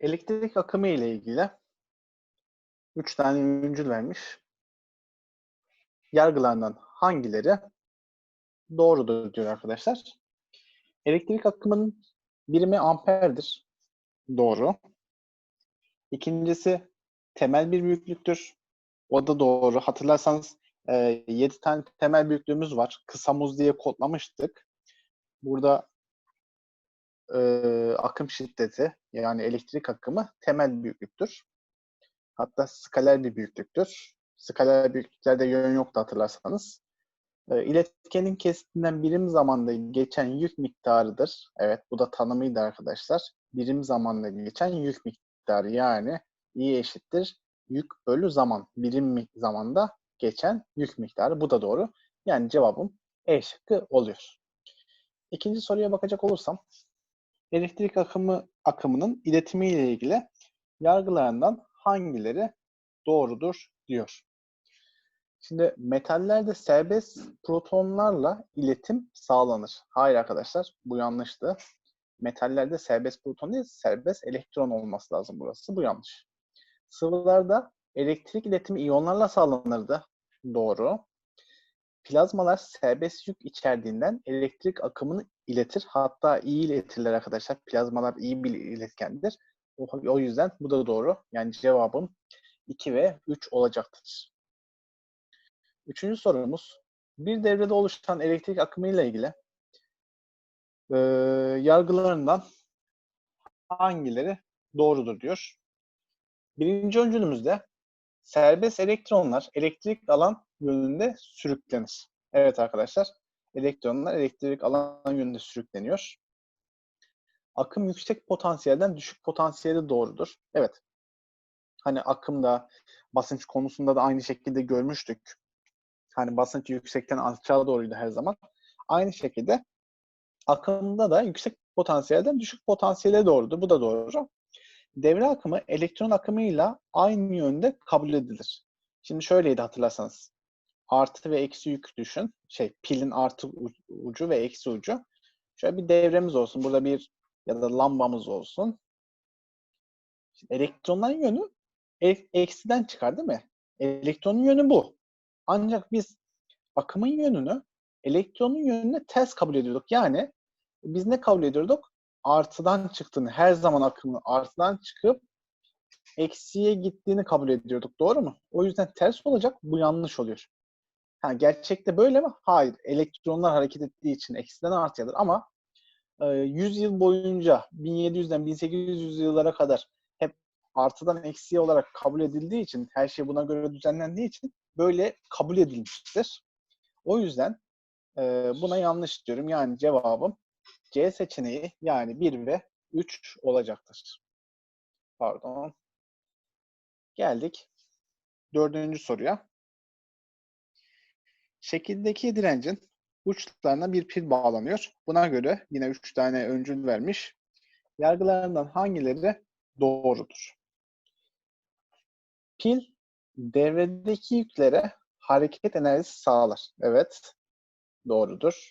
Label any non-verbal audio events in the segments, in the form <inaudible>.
Elektrik akımı ile ilgili 3 tane öncül vermiş. Yargılarından hangileri doğrudur diyor arkadaşlar. Elektrik akımının birimi amperdir. Doğru. İkincisi temel bir büyüklüktür. O da doğru. Hatırlarsanız e, 7 tane temel büyüklüğümüz var. Kısa muz diye kodlamıştık. Burada e, akım şiddeti yani elektrik akımı temel büyüklüktür. Hatta skaler bir büyüklüktür. Skaler büyüklüklerde yön yoktu hatırlarsanız. E, iletkenin kesitinden birim zamanda geçen yük miktarıdır. Evet bu da tanımıydı arkadaşlar. Birim zamanda geçen yük miktarı yani i eşittir yük bölü zaman. Birim zamanda geçen yük miktarı. Bu da doğru. Yani cevabım E şıkkı oluyor. İkinci soruya bakacak olursam elektrik akımı akımının iletimi ile ilgili yargılarından hangileri doğrudur diyor. Şimdi metallerde serbest protonlarla iletim sağlanır. Hayır arkadaşlar bu yanlıştı. Metallerde serbest proton değil serbest elektron olması lazım burası. Bu yanlış. Sıvılarda elektrik iletimi iyonlarla sağlanırdı. Doğru. Plazmalar serbest yük içerdiğinden elektrik akımını iletir. Hatta iyi iletirler arkadaşlar. Plazmalar iyi bir iletkendir. O, yüzden bu da doğru. Yani cevabım 2 ve 3 olacaktır. Üçüncü sorumuz. Bir devrede oluşan elektrik akımı ile ilgili e, yargılarından hangileri doğrudur diyor. Birinci öncülümüzde serbest elektronlar elektrik alan yönünde sürüklenir. Evet arkadaşlar, elektronlar elektrik alan yönünde sürükleniyor. Akım yüksek potansiyelden düşük potansiyele doğrudur. Evet. Hani akımda, basınç konusunda da aynı şekilde görmüştük. Hani basınç yüksekten aşağı doğruydu her zaman. Aynı şekilde akımda da yüksek potansiyelden düşük potansiyele doğrudur. Bu da doğru. Devre akımı elektron akımıyla aynı yönde kabul edilir. Şimdi şöyleydi hatırlarsanız. Artı ve eksi yük düşün. Şey pilin artı ucu ve eksi ucu. Şöyle bir devremiz olsun. Burada bir ya da lambamız olsun. Şimdi elektronların yönü eksiden çıkar değil mi? Elektronun yönü bu. Ancak biz akımın yönünü elektronun yönüne ters kabul ediyorduk. Yani biz ne kabul ediyorduk? Artıdan çıktığını, her zaman akımın artıdan çıkıp eksiye gittiğini kabul ediyorduk. Doğru mu? O yüzden ters olacak. Bu yanlış oluyor. Ha, gerçekte böyle mi? Hayır. Elektronlar hareket ettiği için eksiden artıyadır. Ama e, 100 yıl boyunca 1700'den 1800 yıllara kadar hep artıdan eksiye olarak kabul edildiği için, her şey buna göre düzenlendiği için böyle kabul edilmiştir. O yüzden e, buna yanlış diyorum. Yani cevabım C seçeneği yani 1 ve 3 olacaktır. Pardon. Geldik dördüncü soruya. Şekildeki direncin uçlarına bir pil bağlanıyor. Buna göre yine 3 tane öncül vermiş. Yargılarından hangileri doğrudur? Pil devredeki yüklere hareket enerjisi sağlar. Evet, doğrudur.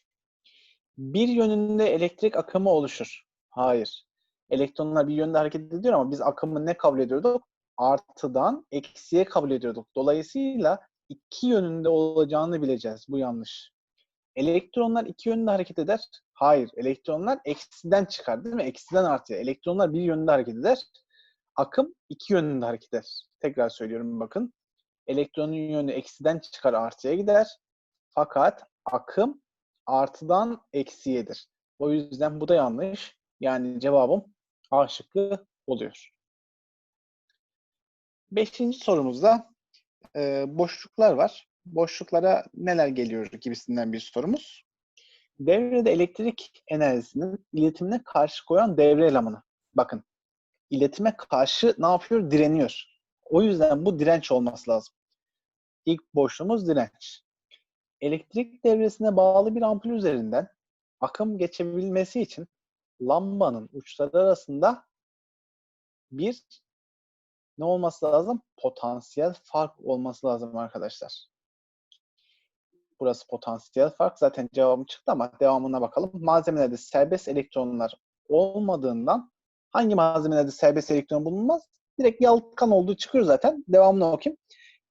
Bir yönünde elektrik akımı oluşur. Hayır. Elektronlar bir yönde hareket ediyor ama biz akımı ne kabul ediyorduk? Artıdan eksiye kabul ediyorduk. Dolayısıyla iki yönünde olacağını bileceğiz. Bu yanlış. Elektronlar iki yönde hareket eder. Hayır. Elektronlar eksiden çıkar değil mi? Eksiden artıya. Elektronlar bir yönde hareket eder. Akım iki yönünde hareket eder. Tekrar söylüyorum bakın. Elektronun yönü eksiden çıkar artıya gider. Fakat akım artıdan eksiyedir. O yüzden bu da yanlış. Yani cevabım A şıkkı oluyor. Beşinci sorumuzda e, boşluklar var. Boşluklara neler geliyor gibisinden bir sorumuz. Devrede elektrik enerjisinin iletimine karşı koyan devre elemanı. Bakın iletime karşı ne yapıyor? Direniyor. O yüzden bu direnç olması lazım. İlk boşluğumuz direnç. Elektrik devresine bağlı bir ampul üzerinden akım geçebilmesi için lambanın uçları arasında bir ne olması lazım? Potansiyel fark olması lazım arkadaşlar. Burası potansiyel fark. Zaten cevabım çıktı ama devamına bakalım. Malzemelerde serbest elektronlar olmadığından Hangi malzemelerde serbest elektron bulunmaz? Direkt yalıtkan olduğu çıkıyor zaten. Devamını okuyayım.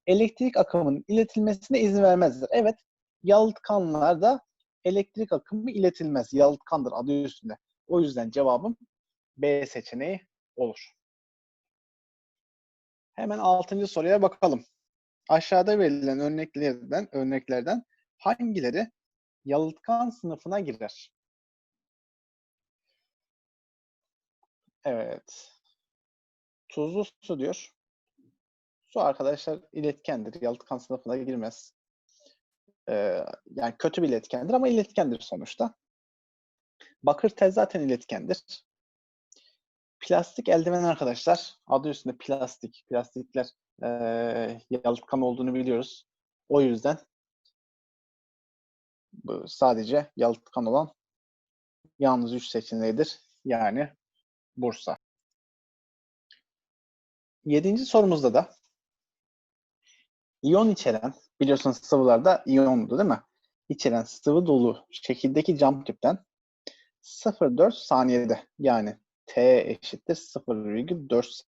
Elektrik akımının iletilmesine izin vermezler. Evet, yalıtkanlarda elektrik akımı iletilmez. Yalıtkandır adı üstünde. O yüzden cevabım B seçeneği olur. Hemen altıncı soruya bakalım. Aşağıda verilen örneklerden örneklerden hangileri yalıtkan sınıfına girer? Evet. Tuzlu su diyor. Su arkadaşlar iletkendir. Yalıtkan sınıfına girmez. Ee, yani kötü bir iletkendir ama iletkendir sonuçta. Bakır tel zaten iletkendir. Plastik eldiven arkadaşlar. Adı üstünde plastik. Plastikler e, yalıtkan olduğunu biliyoruz. O yüzden bu sadece yalıtkan olan yalnız üç seçeneğidir. Yani Bursa. Yedinci sorumuzda da iyon içeren, biliyorsunuz sıvılarda iyondu değil mi? İçeren sıvı dolu şekildeki cam tüpten 0,4 saniyede yani T eşittir 0,4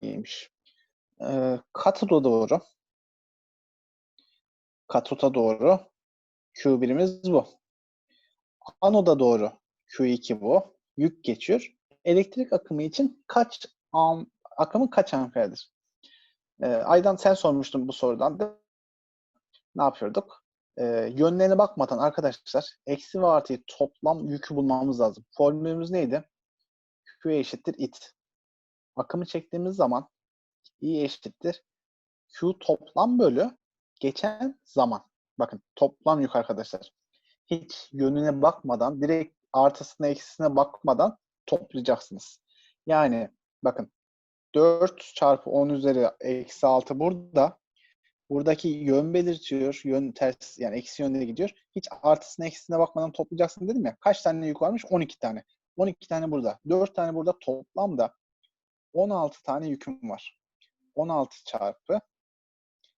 saniyeymiş. Ee, katoda doğru. Katota doğru. Q birimiz bu. Anoda doğru. Q2 bu. Yük geçiyor. Elektrik akımı için kaç am, akımı kaç amperdir? Ee, Aydan sen sormuştun bu sorudan. Da. Ne yapıyorduk? Ee, yönlerine bakmadan arkadaşlar eksi ve artıyı toplam yükü bulmamız lazım. Formülümüz neydi? Q eşittir it. Akımı çektiğimiz zaman I eşittir Q toplam bölü geçen zaman. Bakın toplam yük arkadaşlar. Hiç yönüne bakmadan direkt artısına eksisine bakmadan toplayacaksınız. Yani bakın 4 çarpı 10 üzeri eksi 6 burada. Buradaki yön belirtiyor. Yön ters yani eksi yönde gidiyor. Hiç artısına eksisine bakmadan toplayacaksın dedim ya. Kaç tane yük varmış? 12 tane. 12 tane burada. 4 tane burada toplamda 16 tane yüküm var. 16 çarpı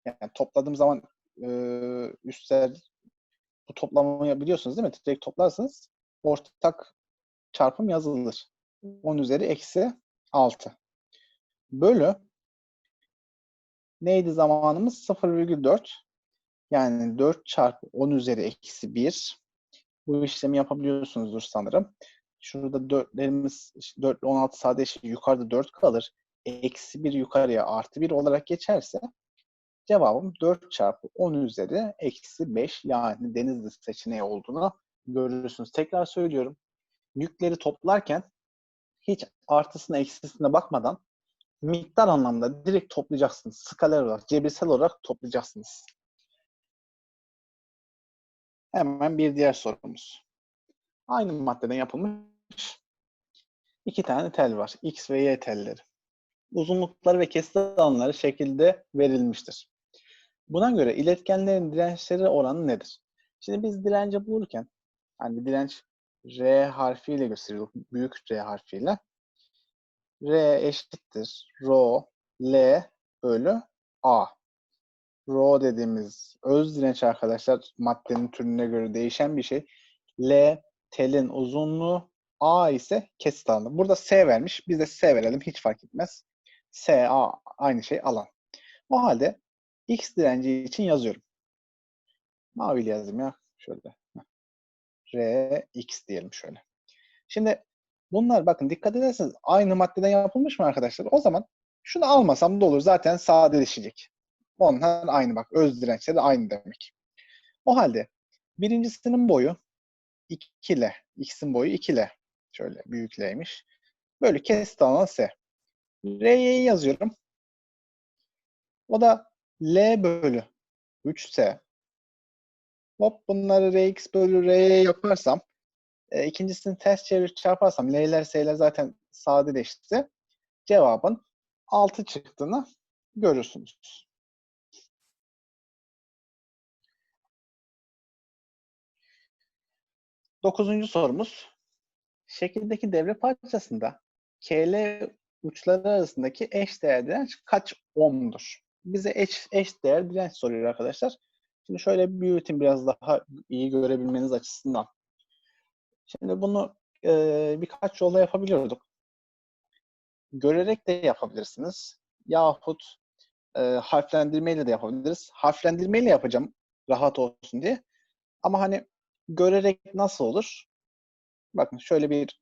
yani topladığım zaman e, üstler bu toplamı biliyorsunuz değil mi? Direkt toplarsınız. Ortak çarpım yazılır. 10 üzeri eksi 6. Bölü neydi zamanımız? 0,4 yani 4 çarpı 10 üzeri eksi 1. Bu işlemi yapabiliyorsunuzdur sanırım. Şurada 4'lerimiz 4 ile 16 sadece yukarıda 4 kalır. Eksi 1 yukarıya artı 1 olarak geçerse cevabım 4 çarpı 10 üzeri eksi 5 yani denizli seçeneği olduğunu görürsünüz. Tekrar söylüyorum. Yükleri toplarken hiç artısına eksisine bakmadan miktar anlamda direkt toplayacaksınız. Skaler olarak, cebirsel olarak toplayacaksınız. Hemen bir diğer sorumuz. Aynı maddeden yapılmış iki tane tel var. X ve Y telleri. Uzunlukları ve kesit alanları şekilde verilmiştir. Buna göre iletkenlerin dirençleri oranı nedir? Şimdi biz direnci bulurken hani direnç R harfiyle gösteriyoruz. Büyük R harfiyle. R eşittir rho L bölü A. Rho dediğimiz öz direnç arkadaşlar maddenin türüne göre değişen bir şey. L telin uzunluğu, A ise kesit alanı. Burada S vermiş. Biz de S verelim. Hiç fark etmez. S, A aynı şey alan. O halde X direnci için yazıyorum. Maviyle yazayım ya. Şöyle. R, X diyelim şöyle. Şimdi bunlar bakın dikkat ederseniz aynı maddeden yapılmış mı arkadaşlar? O zaman şunu almasam da olur. Zaten sadeleşecek. Onlar aynı bak. Öz dirençleri aynı demek. O halde birincisinin boyu 2 L. X'in boyu 2 L. Şöyle büyük L'ymiş. Böyle kesit alan S. R'yi yazıyorum. O da L bölü 3S. Hop bunları Rx bölü R'ye yaparsam e, ikincisini ters çevir çarparsam L'ler S'ler zaten sadeleşti. Cevabın 6 çıktığını görürsünüz. Dokuzuncu sorumuz. Şekildeki devre parçasında KL uçları arasındaki eş değer direnç kaç ohm'dur? Bize eş, eş değer direnç soruyor arkadaşlar. Şimdi şöyle büyütün biraz daha iyi görebilmeniz açısından. Şimdi bunu e, birkaç yolla yapabiliyorduk. görerek de yapabilirsiniz. Yahut e, harflendirmeyle de yapabiliriz. Harflendirmeyle yapacağım rahat olsun diye. Ama hani görerek nasıl olur? Bakın şöyle bir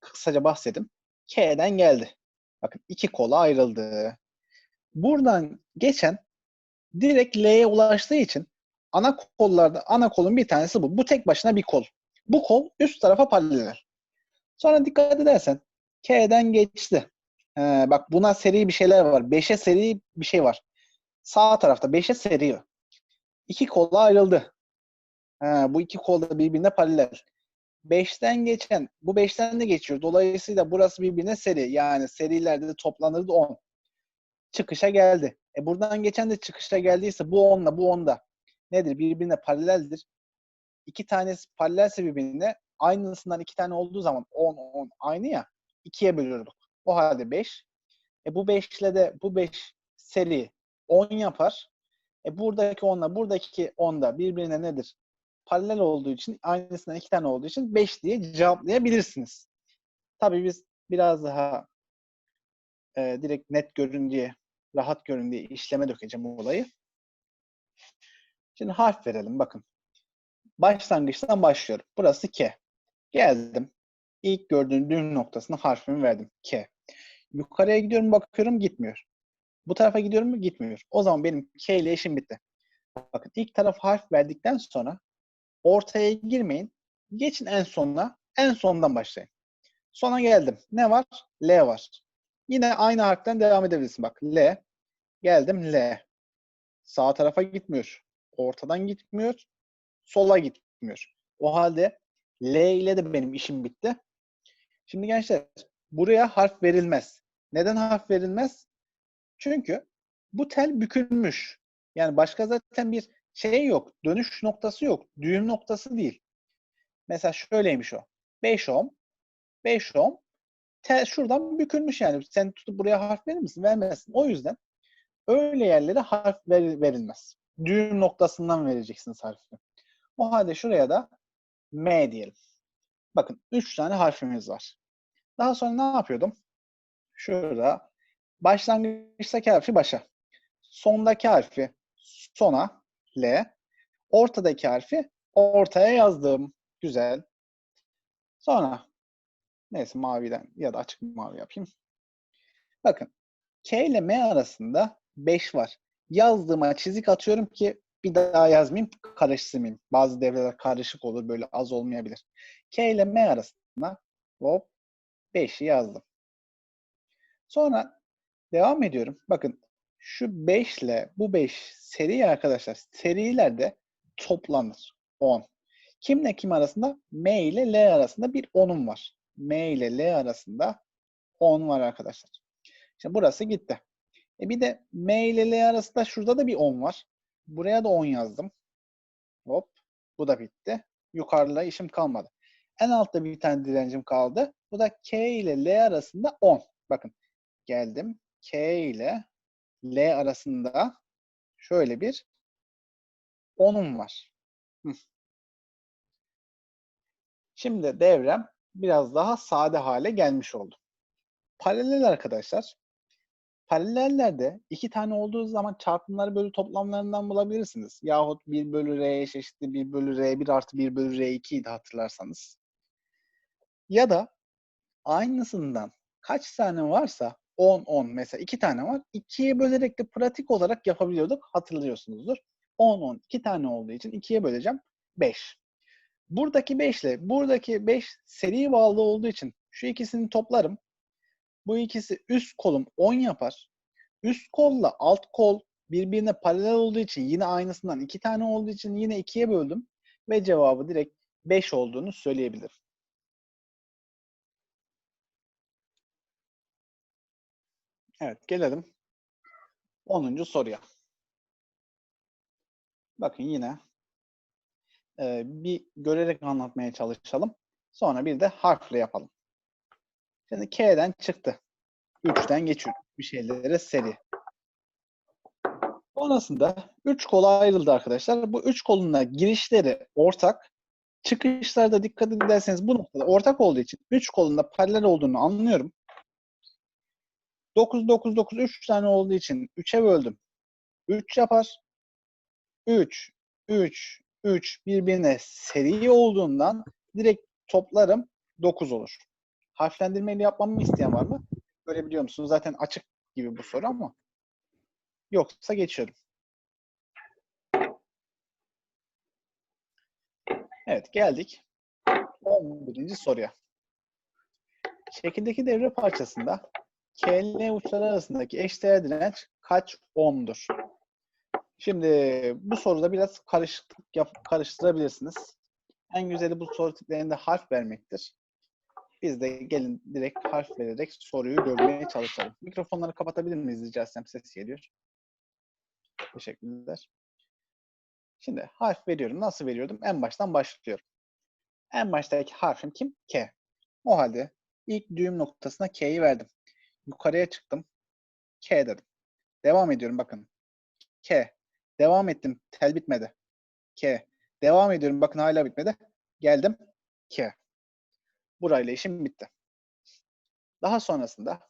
kısaca bahsedeyim. K'den geldi. Bakın iki kola ayrıldı. Buradan geçen direkt L'ye ulaştığı için ana kollarda ana kolun bir tanesi bu. Bu tek başına bir kol. Bu kol üst tarafa paralel. Sonra dikkat edersen K'den geçti. Ee, bak buna seri bir şeyler var. 5'e seri bir şey var. Sağ tarafta 5'e seri. İki kolla ayrıldı. Ha, bu iki kol da birbirine paralel. 5'ten geçen, bu 5'ten de geçiyor. Dolayısıyla burası birbirine seri. Yani serilerde de toplanırdı 10. Çıkışa geldi. E buradan geçen de çıkışa geldiyse bu 10'la bu 10'da nedir? Birbirine paraleldir. İki tanesi paralelse birbirine aynısından iki tane olduğu zaman 10 10 aynı ya. ikiye bölüyorduk. O halde 5. E bu 5 ile de bu 5 seri 10 yapar. E buradaki 10 ile buradaki 10 da birbirine nedir? Paralel olduğu için aynısından iki tane olduğu için 5 diye cevaplayabilirsiniz. Tabii biz biraz daha e, direkt net görün diye, rahat görün diye işleme dökeceğim bu olayı. Şimdi harf verelim bakın. Başlangıçtan başlıyorum. Burası K. Geldim. İlk gördüğüm düğüm noktasına harfimi verdim. K. Yukarıya gidiyorum bakıyorum gitmiyor. Bu tarafa gidiyorum mu? Gitmiyor. O zaman benim K ile işim bitti. Bakın ilk taraf harf verdikten sonra ortaya girmeyin. Geçin en sonuna. En sondan başlayın. Sona geldim. Ne var? L var. Yine aynı harften devam edebilirsin. Bak L. Geldim L. Sağ tarafa gitmiyor. Ortadan gitmiyor. Sola gitmiyor. O halde L ile de benim işim bitti. Şimdi gençler buraya harf verilmez. Neden harf verilmez? Çünkü bu tel bükülmüş. Yani başka zaten bir şey yok. Dönüş noktası yok. Düğüm noktası değil. Mesela şöyleymiş o. 5 ohm. 5 ohm. Tel şuradan bükülmüş yani. Sen tutup buraya harf verir misin? Vermezsin. O yüzden öyle yerlere harf ver, verilmez. Düğüm noktasından vereceksiniz harfi. O halde şuraya da M diyelim. Bakın 3 tane harfimiz var. Daha sonra ne yapıyordum? Şurada başlangıçtaki harfi başa. Sondaki harfi sona L. Ortadaki harfi ortaya yazdım. Güzel. Sonra neyse maviden ya da açık mavi yapayım. Bakın K ile M arasında 5 var. Yazdığıma çizik atıyorum ki bir daha yazmayayım, karıştırmayayım. Bazı devreler karışık olur, böyle az olmayabilir. K ile M arasında hop 5'i yazdım. Sonra devam ediyorum. Bakın şu 5 ile bu 5 seri arkadaşlar. Serilerde toplanır. 10. Kimle kim arasında? M ile L arasında bir 10'um var. M ile L arasında 10 var arkadaşlar. Şimdi burası gitti. E bir de M ile L arasında şurada da bir 10 var. Buraya da 10 yazdım. Hop. Bu da bitti. Yukarıda işim kalmadı. En altta bir tane direncim kaldı. Bu da K ile L arasında 10. Bakın geldim. K ile L arasında şöyle bir 10'um var. Şimdi devrem biraz daha sade hale gelmiş oldu. Paralel arkadaşlar. Paralellerde iki tane olduğu zaman çarpımları bölü toplamlarından bulabilirsiniz. Yahut 1 bölü R eşittir 1 bölü R1 artı 1 bölü R2 idi hatırlarsanız. Ya da aynısından kaç tane varsa 10 10 mesela iki tane var. 2'ye bölerek de pratik olarak yapabiliyorduk. Hatırlıyorsunuzdur. 10 10 iki tane olduğu için 2'ye böleceğim 5. Buradaki 5 ile buradaki 5 seri bağlı olduğu için şu ikisini toplarım. Bu ikisi üst kolum 10 yapar. Üst kolla alt kol birbirine paralel olduğu için yine aynısından iki tane olduğu için yine ikiye böldüm. Ve cevabı direkt 5 olduğunu söyleyebilirim. Evet gelelim 10. soruya. Bakın yine e, bir görerek anlatmaya çalışalım. Sonra bir de harfle yapalım. Şimdi K'den çıktı. 3'ten geçiyor. Bir şeylere seri. Sonrasında 3 kola ayrıldı arkadaşlar. Bu 3 koluna girişleri ortak. Çıkışlarda dikkat ederseniz bu noktada ortak olduğu için 3 kolunda paralel olduğunu anlıyorum. 9, 9, 9, 3 tane olduğu için 3'e böldüm. 3 yapar. 3, 3, 3 birbirine seri olduğundan direkt toplarım 9 olur. Harflendirmeyle yapmamı isteyen var mı? Görebiliyor musunuz? Zaten açık gibi bu soru ama. Yoksa geçiyorum. Evet geldik 11. soruya. Şekildeki devre parçasında KL uçları arasındaki eşdeğer direnç kaç ohm'dur? Şimdi bu soruda biraz karışıklık yap, karıştırabilirsiniz. En güzeli bu soru tiplerinde harf vermektir. Biz de gelin direkt harf vererek soruyu görmeye çalışalım. Mikrofonları kapatabilir miyiz rica etsem ses geliyor. Teşekkürler. Şimdi harf veriyorum. Nasıl veriyordum? En baştan başlıyorum. En baştaki harfim kim? K. O halde ilk düğüm noktasına K'yi verdim. Yukarıya çıktım. K dedim. Devam ediyorum bakın. K. Devam ettim. Tel bitmedi. K. Devam ediyorum. Bakın hala bitmedi. Geldim. K. Burayla işim bitti. Daha sonrasında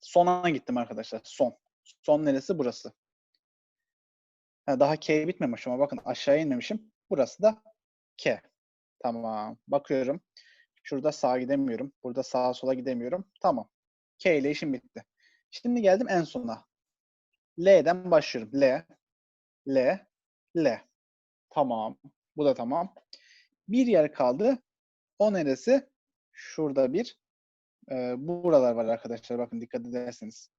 sona gittim arkadaşlar. Son. Son neresi? Burası. Ha, daha K bitmemiş ama bakın aşağı inmemişim. Burası da K. Tamam. Bakıyorum. Şurada sağa gidemiyorum. Burada sağa sola gidemiyorum. Tamam. K ile işim bitti. Şimdi geldim en sona. L'den başlıyorum. L, L, L. Tamam. Bu da tamam. Bir yer kaldı. O neresi? Şurada bir. Ee, buralar var arkadaşlar. Bakın dikkat ederseniz.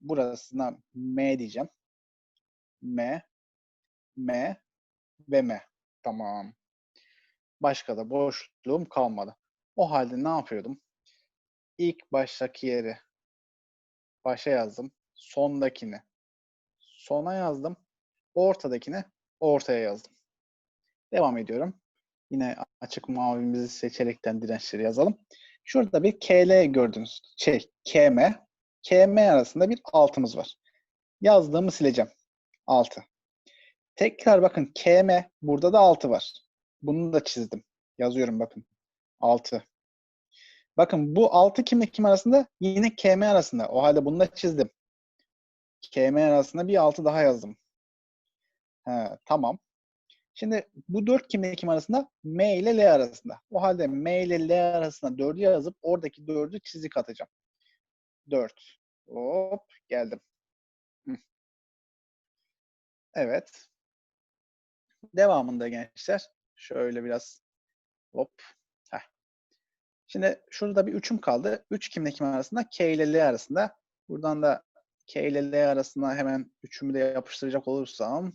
Burasına M diyeceğim. M, M ve M. Tamam. Başka da boşluğum kalmadı. O halde ne yapıyordum? İlk baştaki yeri başa yazdım. Sondakini sona yazdım. Ortadakini ortaya yazdım. Devam ediyorum. Yine açık mavimizi seçerekten dirençleri yazalım. Şurada bir KL gördünüz. Şey, KM. KM arasında bir altımız var. Yazdığımı sileceğim. 6. Tekrar bakın KM burada da 6 var. Bunu da çizdim. Yazıyorum bakın. 6. Bakın bu 6 kimle kim arasında? Yine KM arasında. O halde bunu da çizdim. KM arasında bir 6 daha yazdım. He, tamam. Şimdi bu 4 kimle kim arasında? M ile L arasında. O halde M ile L arasında 4'ü yazıp oradaki 4'ü çizik atacağım. 4. Hop geldim. Evet. Devamında gençler. Şöyle biraz hop. Şimdi şurada bir 3'üm kaldı. 3 kimle kim arasında? K ile L arasında. Buradan da K ile L arasında hemen üçümü de yapıştıracak olursam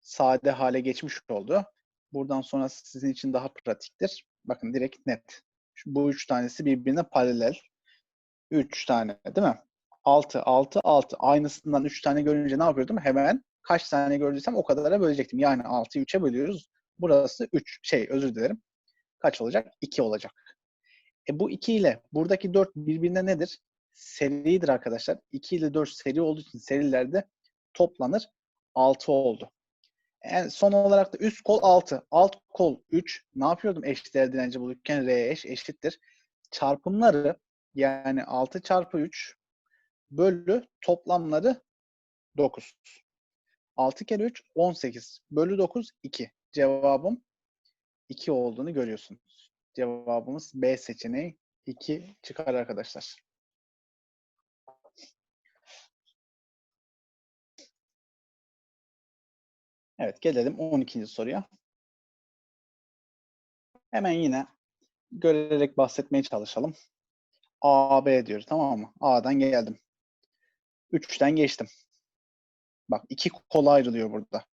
sade hale geçmiş oldu. Buradan sonra sizin için daha pratiktir. Bakın direkt net. Bu üç tanesi birbirine paralel. Üç tane değil mi? 6, 6, 6. Aynısından 3 tane görünce ne yapıyordum? Hemen kaç tane gördüysem o kadara bölecektim. Yani 6'yı 3'e bölüyoruz. Burası 3. Şey özür dilerim. Kaç olacak? 2 olacak. E bu 2 ile buradaki 4 birbirine nedir? Seridir arkadaşlar. 2 ile 4 seri olduğu için serilerde toplanır. 6 oldu. En son olarak da üst kol 6. Alt kol 3. Ne yapıyordum eşdeğer direnci bulurken? R eş eşittir. Çarpımları yani 6 çarpı 3 bölü toplamları 9. 6 kere 3 18. Bölü 9 2. Cevabım 2 olduğunu görüyorsunuz. Cevabımız B seçeneği 2 çıkar arkadaşlar. Evet gelelim 12. soruya. Hemen yine görerek bahsetmeye çalışalım. A, B diyoruz tamam mı? A'dan geldim. 3'ten geçtim. Bak iki kol ayrılıyor burada.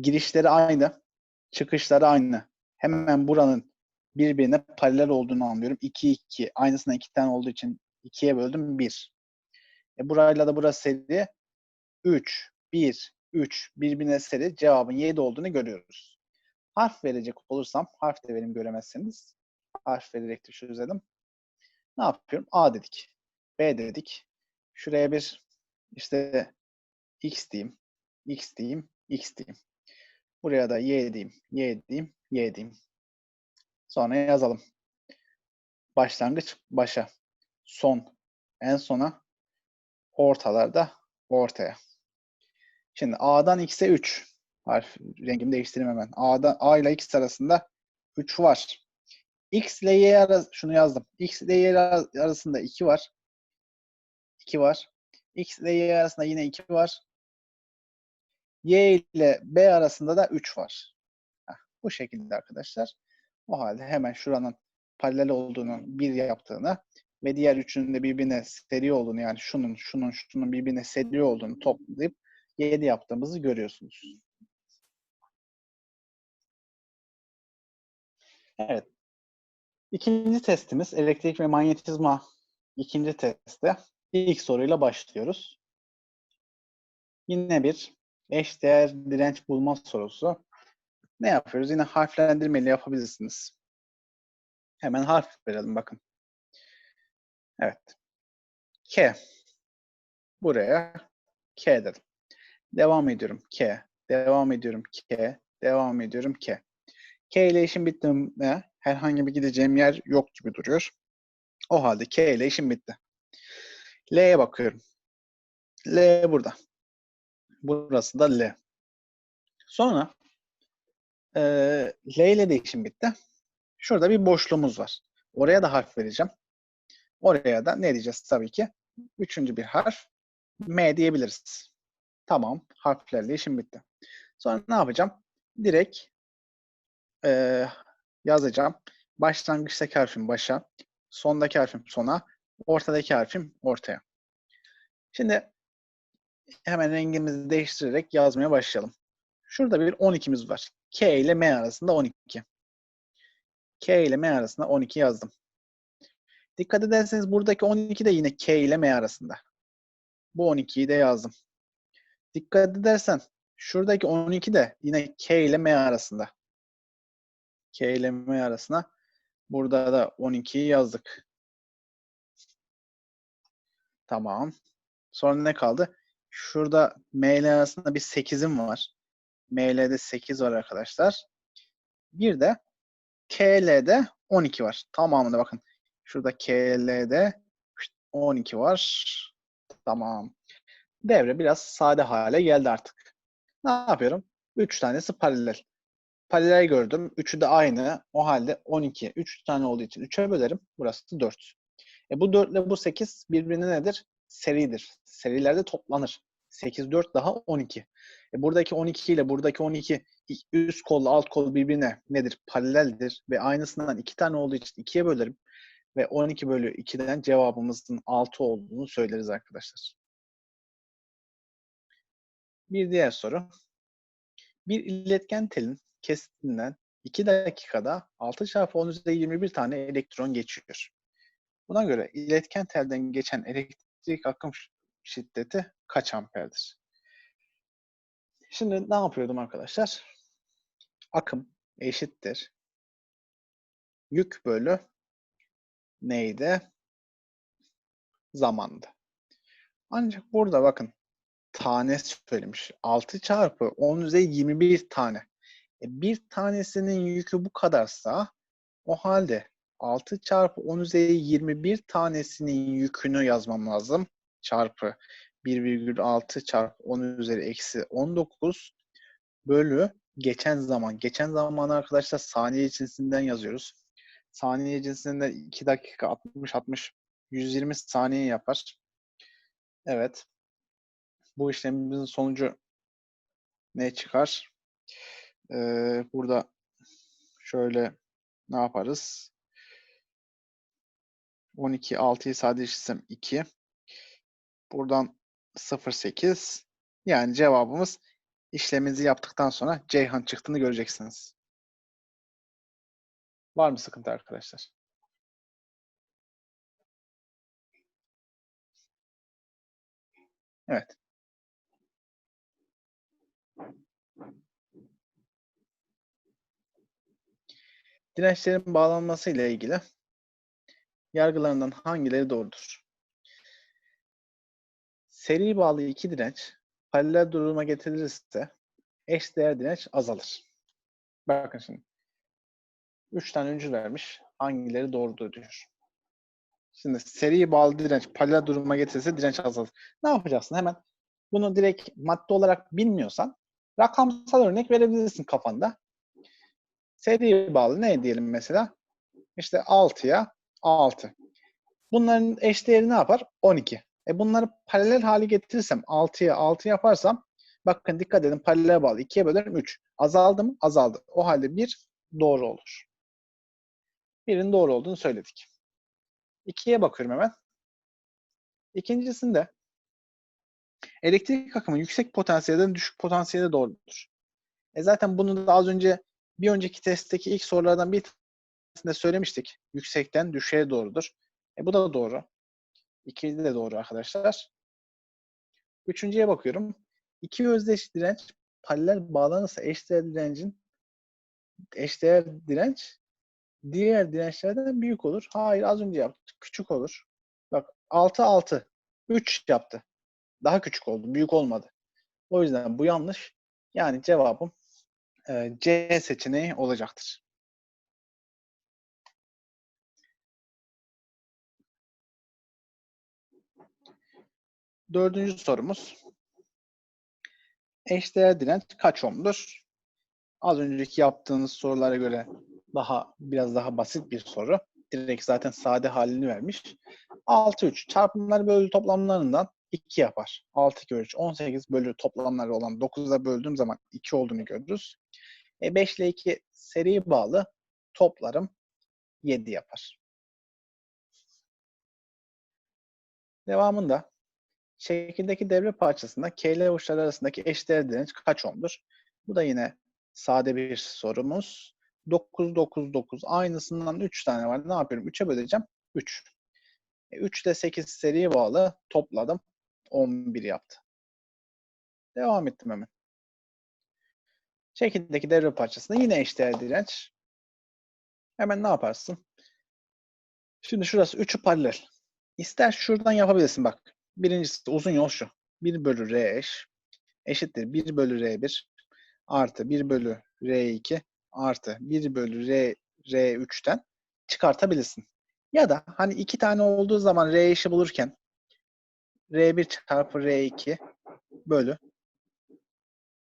Girişleri aynı. Çıkışları aynı. Hemen buranın birbirine paralel olduğunu anlıyorum. 2, 2. Aynısına 2 tane olduğu için 2'ye böldüm 1. E burayla da burası seri 3, 1, 3 birbirine seri cevabın 7 olduğunu görüyoruz. Harf verecek olursam, harf de verim göremezseniz harf vererek de çözelim. Ne yapıyorum? A dedik. B dedik. Şuraya bir işte x diyeyim, x diyeyim, x diyeyim. Buraya da y diyeyim, y diyeyim, y diyeyim. Sonra yazalım. Başlangıç başa, son en sona, ortalarda ortaya. Şimdi A'dan X'e 3. Harf rengimi değiştireyim hemen. A'da A ile X arasında 3 var. X ile Y arasında şunu yazdım. X ile Y arasında 2 var. 2 var. X ile Y arasında yine 2 var. Y ile B arasında da 3 var. Bu şekilde arkadaşlar. O halde hemen şuranın paralel olduğunu bir yaptığını ve diğer üçünün de birbirine seri olduğunu yani şunun, şunun, şunun birbirine seri olduğunu toplayıp 7 yaptığımızı görüyorsunuz. Evet. İkinci testimiz elektrik ve manyetizma ikinci testte ilk soruyla başlıyoruz. Yine bir eşdeğer direnç bulma sorusu. Ne yapıyoruz? Yine harflendirmeli yapabilirsiniz. Hemen harf verelim bakın. Evet. K. Buraya K dedim. Devam ediyorum K. Devam ediyorum K. Devam ediyorum K. K ile işim bitti mi? Herhangi bir gideceğim yer yok gibi duruyor. O halde K ile işim bitti. L'ye bakıyorum. L burada. Burası da L. Sonra e, L ile de işim bitti. Şurada bir boşluğumuz var. Oraya da harf vereceğim. Oraya da ne diyeceğiz tabii ki? Üçüncü bir harf M diyebiliriz. Tamam. Harflerle işim bitti. Sonra ne yapacağım? Direkt e, yazacağım. Başlangıçtaki harfim başa, sondaki harfim sona, ortadaki harfim ortaya. Şimdi hemen rengimizi değiştirerek yazmaya başlayalım. Şurada bir 12'miz var. K ile M arasında 12. K ile M arasında 12 yazdım. Dikkat ederseniz buradaki 12 de yine K ile M arasında. Bu 12'yi de yazdım. Dikkat edersen şuradaki 12 de yine K ile M arasında. K ile M arasına burada da 12'yi yazdık. Tamam. Sonra ne kaldı? Şurada M ile arasında bir 8'im var. M ile 8 var arkadaşlar. Bir de K ile 12 var. Tamamında bakın. Şurada K ile 12 var. Tamam. Devre biraz sade hale geldi artık. Ne yapıyorum? 3 tanesi paralel. Paralel gördüm. Üçü de aynı. O halde 12. 3 tane olduğu için 3'e bölerim. Burası 4. E bu 4 ile bu 8 birbirine nedir? Seridir. Serilerde toplanır. 8, 4 daha 12. E buradaki 12 ile buradaki 12 üst kol alt kol birbirine nedir? Paraleldir. Ve aynısından 2 tane olduğu için 2'ye bölerim. Ve 12 bölü 2'den cevabımızın 6 olduğunu söyleriz arkadaşlar. Bir diğer soru. Bir iletken telin kesitinden 2 dakikada 6 çarpı 10 üzeri 21 tane elektron geçiyor. Buna göre iletken telden geçen elektrik akım şiddeti kaç amperdir? Şimdi ne yapıyordum arkadaşlar? Akım eşittir. Yük bölü neydi? Zamandı. Ancak burada bakın tane söylemiş. 6 çarpı 10 üzeri 21 tane. E, bir tanesinin yükü bu kadarsa o halde 6 çarpı 10 üzeri 21 tanesinin yükünü yazmam lazım. Çarpı 1,6 çarpı 10 üzeri eksi 19 bölü geçen zaman. Geçen zamanı arkadaşlar saniye cinsinden yazıyoruz. Saniye cinsinden 2 dakika 60 60 120 saniye yapar. Evet. Bu işlemimizin sonucu ne çıkar? Ee, burada şöyle ne yaparız? 12, 6'yı sadeleştirsem 2. Buradan 0,8. Yani cevabımız işlemimizi yaptıktan sonra Ceyhan çıktığını göreceksiniz. Var mı sıkıntı arkadaşlar? Evet. Dirençlerin bağlanması ile ilgili yargılarından hangileri doğrudur? Seri bağlı iki direnç paralel duruma getirilirse eşdeğer direnç azalır. Bakın şimdi. Üç tane öncü vermiş. Hangileri doğrudur diyor. Şimdi seri bağlı direnç paralel duruma getirirse direnç azalır. Ne yapacaksın? Hemen bunu direkt madde olarak bilmiyorsan rakamsal örnek verebilirsin kafanda. Seri bağlı ne diyelim mesela? İşte 6'ya 6. Bunların eşdeğeri ne yapar? 12. E bunları paralel hale getirirsem 6'ya 6 yaparsam bakın dikkat edin paralel bağlı 2'ye bölerim 3. Azaldı mı? Azaldı. O halde 1 doğru olur. Birin doğru olduğunu söyledik. İkiye bakıyorum hemen. İkincisinde elektrik akımı yüksek potansiyelden düşük potansiyele doğrudur. E zaten bunu da az önce bir önceki testteki ilk sorulardan bir tanesinde söylemiştik. Yüksekten düşüğe doğrudur. E bu da doğru. İkinci de doğru arkadaşlar. Üçüncüye bakıyorum. İki özdeş direnç paralel bağlanırsa eşdeğer direncin eşdeğer direnç diğer dirençlerden büyük olur. Hayır az önce yaptık. Küçük olur. Bak 6 6 3 yaptı. Daha küçük oldu. Büyük olmadı. O yüzden bu yanlış. Yani cevabım e, C seçeneği olacaktır. Dördüncü sorumuz. Eşdeğer direnç kaç ohm'dur? Az önceki yaptığınız sorulara göre daha biraz daha basit bir soru. Direkt zaten sade halini vermiş. 6 3 çarpımları bölü toplamlarından 2 yapar. 6 2 3 18 bölü toplamları olan 9'a böldüğüm zaman 2 olduğunu görürüz. E 5 ile 2 seri bağlı toplarım 7 yapar. Devamında şekildeki devre parçasında K ile uçları arasındaki eşdeğer direnç kaç ohm'dur? Bu da yine sade bir sorumuz. 9, 9, 9. Aynısından 3 tane var. Ne yapıyorum? 3'e böleceğim. 3. E, 3 ile 8 seri bağlı topladım. 11 yaptı. Devam ettim hemen. Şekildeki devre parçasında yine eşdeğer direnç. Hemen ne yaparsın? Şimdi şurası 3'ü paralel. İster şuradan yapabilirsin bak. Birincisi uzun yol şu. 1 bölü R eş eşittir 1 bölü R1 artı 1 bölü R2 artı 1 bölü R, R3'ten çıkartabilirsin. Ya da hani iki tane olduğu zaman R eşi bulurken R1 çarpı R2 bölü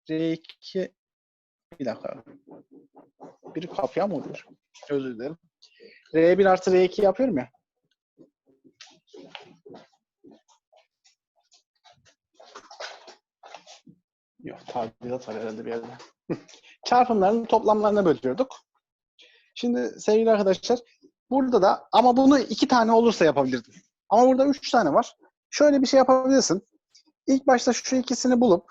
R2 bir dakika. Bir kapıya mı oluyor? Özür dilerim. R1 artı R2 yapıyorum ya. Yok tadilat var herhalde bir yerde. <laughs> Çarpımlarını toplamlarına bölüyorduk. Şimdi sevgili arkadaşlar burada da ama bunu iki tane olursa yapabilirdim. Ama burada üç tane var. Şöyle bir şey yapabilirsin. İlk başta şu ikisini bulup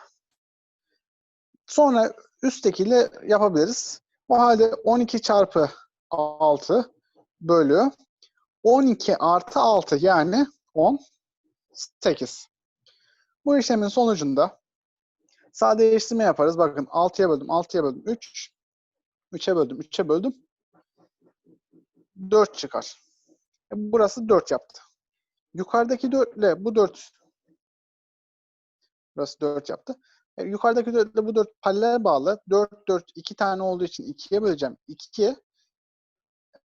sonra üsttekiyle yapabiliriz. O halde 12 çarpı 6 bölü 12 artı 6 yani 18. Bu işlemin sonucunda sadeleştirme yaparız. Bakın 6'ya böldüm, 6'ya böldüm 3. 3'e böldüm, 3'e böldüm. 4 çıkar. E, burası 4 yaptı. Yukarıdaki 4 ile bu 4 burası 4 yaptı. E, yukarıdaki 4 ile bu 4 paralel bağlı. 4, 4, 2 tane olduğu için 2'ye böleceğim. 2'ye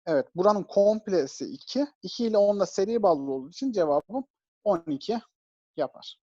Evet, buranın komplesi 2. 2 ile 10 da seri bağlı olduğu için cevabım 12 yapar.